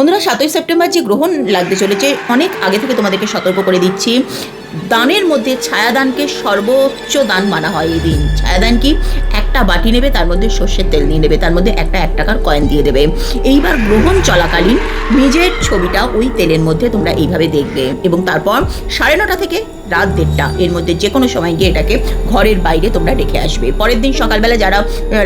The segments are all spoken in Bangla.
বন্ধুরা, সাতই সেপ্টেম্বর যে গ্রহণ লাগতে চলেছে, অনেক আগে থেকে তোমাদেরকে সতর্ক করে দিচ্ছি। দানের মধ্যে ছায়াদানকে সর্বোচ্চ দান মানা হয় এই দিন। ছায়াদান কি? একটা বাটি নেবে, তার মধ্যে সর্ষের তেল নিয়ে নেবে, তার মধ্যে একটা এক টাকার কয়েন দিয়ে দেবে। এইবার গ্রহণ চলাকালীন নিজের ছবিটা ওই তেলের মধ্যে তোমরা এইভাবে দেখবে এবং তারপর সাড়ে নটা থেকে রাত দেড়টা। এর মধ্যে যে কোনো সময় গিয়ে এটাকে ঘরের বাইরে তোমরা রেখে আসবে। পরের দিন সকালবেলা যারা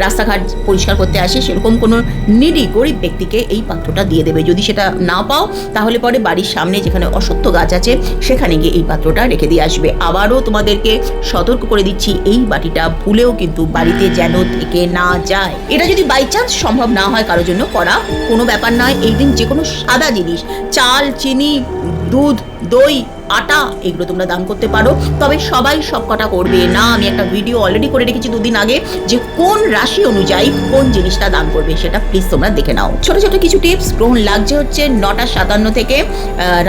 রাস্তাঘাট পরিষ্কার করতে আসে, সেরকম কোনো নিডি গরিব ব্যক্তিকে এই পাত্রটা দিয়ে দেবে। যদি সেটা না পাও, তাহলে পরে বাড়ির সামনে যেখানে অসত্য গাছ আছে, সেখানে গিয়ে এই পাত্রটা রেখে দিয়ে আসবে। আবারও তোমাদেরকে সতর্ক করে দিচ্ছি, এই বাটিটা ভুলেও কিন্তু বাড়িতে যেন থেকে না যায়। এটা যদি বাই চান্স সম্ভব না হয় কারোর জন্য, করা কোনো ব্যাপার নয়। এই দিন যে কোনো সাদা জিনিস, চাল, চিনি, দুধ, দই আটা, এগুলো তোমরা দান করতে পারো। তবে সবাই সব কটা করবে। না, আমি একটা ভিডিও অলরেডি করে রেখেছি দুদিন আগে যে কোন রাশি অনুযায়ী কোন জিনিসটা দান করবে, সেটা প্লিজ তোমরা দেখে নাও। ছোট ছোট কিছু টিপস গ্রহণ লাগছে হচ্ছে নটা সাতান্ন থেকে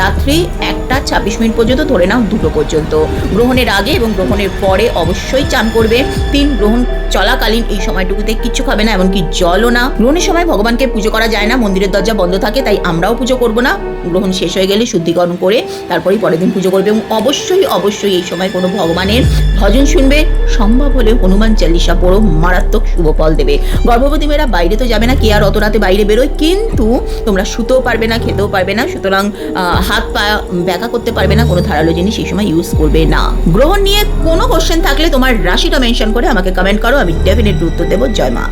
রাত্রি একটা ছাব্বিশ মিনিট পর্যন্ত, ধরে নাও দুটো পর্যন্ত। গ্রহণের আগে এবং গ্রহণের পরে অবশ্যই চান করবে। তিন, গ্রহণ চলাকালীন এই সময়টুকুতে কিচ্ছু খাবে না, এমনকি জলও না। গ্রহণের সময় ভগবানকে পুজো করা যায় না, মন্দিরের দরজা বন্ধ থাকে, তাই আমরাও পুজো করব না। গ্রহণ শেষ হয়ে গেলে শুদ্ধিকরণ করে তারপরেই পরের দিন পুজো করবে এবং অবশ্যই অবশ্যই এই সময় কোনো ভগবানের ভজন শুনবে। সম্ভব হলে হনুমান চালিশা পড়ো, মারাত্মক শুভ ফল দেবে। গর্ভবতী মেয়েরা বাইরে তো যাবে না, কে আর অত রাতে বাইরে বেরোয়, কিন্তু তোমরা শুতেও পারবে না, খেতেও পারবে না, সুতরাং হাত পা ব্যাকা করতে পারবে না, কোনো ধারালো জিনিস এই সময় ইউজ করবে না। গ্রহণ নিয়ে কোনো কোশ্চেন থাকলে তোমার রাশিটা মেনশন করে আমাকে কমেন্ট করো আমি ডেফিনেটলি উত্তর দেবো জয় মা।